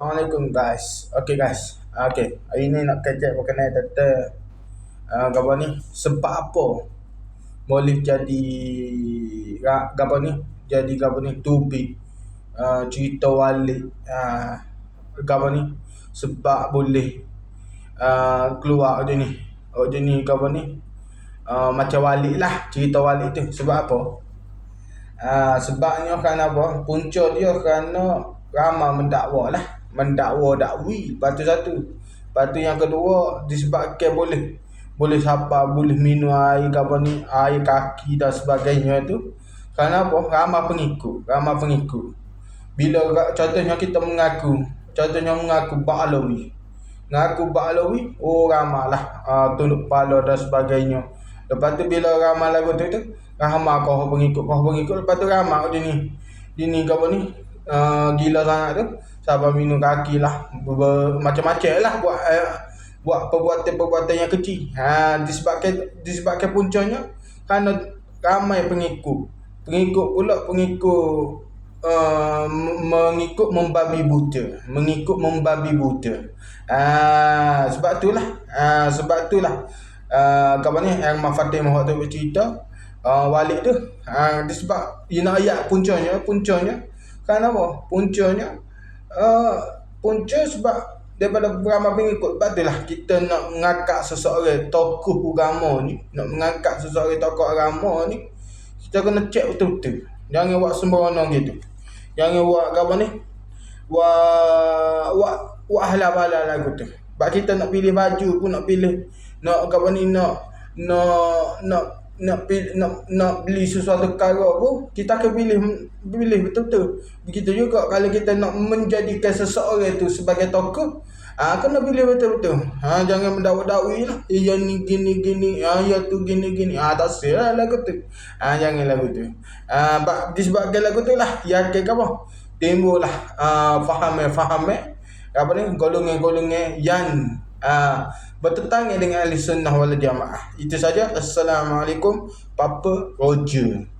Assalamualaikum guys. Okay guys. Okay. Hari ni nak kecek berkenaan tentang uh, apa ni? Sebab apa boleh jadi apa ni? Jadi apa ni? Tubik uh, cerita walik uh, apa ni? Sebab boleh uh, keluar je ni. Oh je ni apa ni? Uh, macam walik lah cerita walik tu. Sebab apa? Uh, sebabnya kan apa? Punca dia kerana ramai mendakwa lah mendakwa dakwi batu satu. Batu yang kedua disebabkan boleh boleh siapa boleh minum air apa ni air kaki dan sebagainya tu. Kerana apa? Ramai pengikut ramai pengikut. Bila contohnya kita mengaku contohnya mengaku baklawi mengaku baklawi oh ramai lah uh, tunduk kepala dan sebagainya. Lepas tu bila ramai lagu tu tu ramai kau pengikut kau pengikut lepas tu ramai dia ni dia ni apa ni uh, gila sangat tu. Sabar minum kaki lah. Macam-macam lah buat eh, buat perbuatan-perbuatan yang kecil. Ha, disebabkan disebabkan puncanya kerana ramai pengikut. Pengikut pula pengikut uh, mengikut membabi buta. Mengikut membabi buta. Ha, sebab itulah ha, sebab itulah uh, apa ni yang Mafatim waktu bercerita uh, walik tu. Ha, disebab ayat puncanya puncanya kerana apa puncanya uh, punca sebab daripada beramai pengikut lah kita nak mengangkat seseorang tokoh agama ni nak mengangkat seseorang tokoh agama ni kita kena cek betul-betul. Jangan buat sembarangan gitu jangan buat apa ni? Buat buat buat halal-halal lagu tu. Sebab kita nak pilih baju pun nak pilih nak apa ni nak nak nak nak pilih, nak nak beli sesuatu perkara pun kita akan pilih pilih betul-betul. Begitu juga kalau kita nak menjadikan seseorang itu sebagai tokoh, ha, kena pilih betul-betul. Ha jangan mendakwa-dakwi lah. Eh, yang ni gini gini, ah ya tu gini gini. Ah tak sel lagu tu. Ah jangan lagu tu. Ah bak disebabkan lagu tu lah yang ke apa? Timbul lah ah faham eh faham eh. Apa ni golongan-golongan yang uh, bertetangga dengan ahli sunnah wal jamaah. Itu saja. Assalamualaikum. Papa Roger.